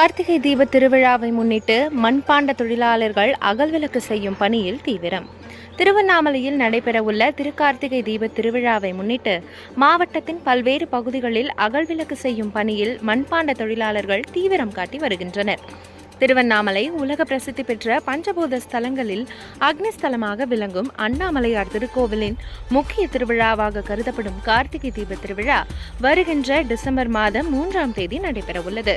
கார்த்திகை தீப திருவிழாவை முன்னிட்டு மண்பாண்ட தொழிலாளர்கள் அகல்விளக்கு செய்யும் பணியில் தீவிரம். திருவண்ணாமலையில் நடைபெறவுள்ள திருக்கார்த்திகை தீப திருவிழாவை முன்னிட்டு மாவட்டத்தின் பல்வேறு பகுதிகளில் அகல்விளக்கு செய்யும் பணியில் மண்பாண்ட தொழிலாளர்கள் தீவிரம் காட்டி வருகின்றனர். திருவண்ணாமலை உலக பிரசித்தி பெற்ற பஞ்சபூத ஸ்தலங்களில் அக்னிஸ்தலமாக விளங்கும் அண்ணாமலையார் திருக்கோவிலின் முக்கிய திருவிழாவாக கருதப்படும் கார்த்திகை தீப திருவிழா வருகின்ற டிசம்பர் மாதம் மூன்றாம் தேதி நடைபெறவுள்ளது.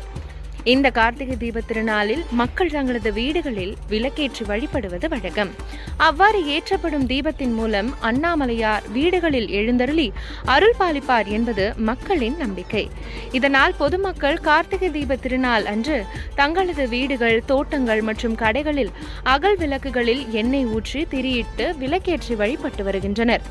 இந்த கார்த்திகை தீப திருநாளில் மக்கள் தங்களது வீடுகளில் விளக்கேற்றி வழிபடுவது வழக்கம். அவ்வாறு ஏற்றப்படும் தீபத்தின் மூலம் அண்ணாமலையார் வீடுகளில் எழுந்தருளி அருள் பாலிப்பார் என்பது மக்களின் நம்பிக்கை. இதனால் பொதுமக்கள் கார்த்திகை தீப திருநாள் அன்று தங்களது வீடுகள் தோட்டங்கள் மற்றும் கடைகளில் அகல் விளக்குகளில் எண்ணெய் ஊற்றி திரியிட்டு விளக்கேற்றி வழிபட்டு வருகின்றனர்.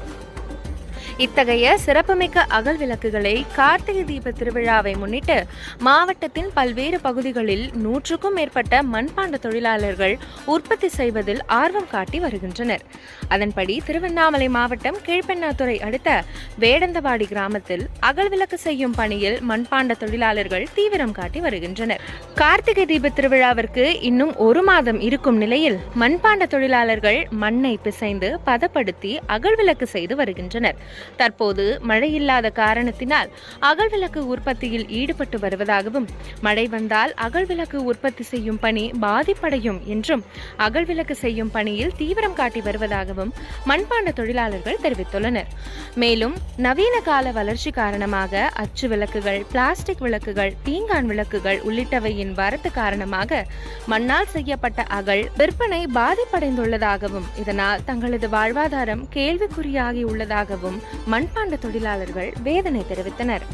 இத்தகைய சிறப்புமிக்க அகல் விளக்குகளை கார்த்திகை தீப திருவிழாவை முன்னிட்டு மாவட்டத்தின் பல்வேறு பகுதிகளில் நூற்றுக்கும் மேற்பட்ட மண்பாண்ட தொழிலாளர்கள் உற்பத்தி செய்வதில் ஆர்வம் காட்டி வருகின்றனர். அதன்படி திருவண்ணாமலை மாவட்டம் கீழ்பெண்ணாத்துறை அடுத்த வேடந்தவாடி கிராமத்தில் அகல் விளக்கு செய்யும் பணியில் மண்பாண்ட தொழிலாளர்கள் தீவிரம் காட்டி வருகின்றனர். கார்த்திகை தீப திருவிழாவிற்கு இன்னும் ஒரு மாதம் இருக்கும் நிலையில் மண்பாண்ட தொழிலாளர்கள் மண்ணை பிசைந்து பதப்படுத்தி அகல் விளக்கு செய்து வருகின்றனர். தற்போது மழையில்லாத காரணத்தினால் அகல் விளக்கு உற்பத்தியில் ஈடுபட்டு வருவதாகவும் மழை வந்தால் அகல் விளக்கு உற்பத்தி செய்யும் பணி பாதிப்படையும் என்றும் அகல் விளக்கு செய்யும் பணியில் தீவிரம் காட்டி வருவதாகவும் மண்பாண்ட தொழிலாளர்கள் தெரிவித்துள்ளனர். மேலும் நவீன கால வளர்ச்சி காரணமாக அச்சு விளக்குகள் பிளாஸ்டிக் விளக்குகள் பீங்கான் விளக்குகள் உள்ளிட்டவையின் வரத்து காரணமாக மண்ணால் செய்யப்பட்ட அகல் விற்பனை பாதிப்படைந்துள்ளதாகவும் இதனால் தங்களது வாழ்வாதாரம் கேள்விக்குறியாகி உள்ளதாகவும் மண்பாண்ட தொழிலாளர்கள் வேதனை தெரிவித்தனர்.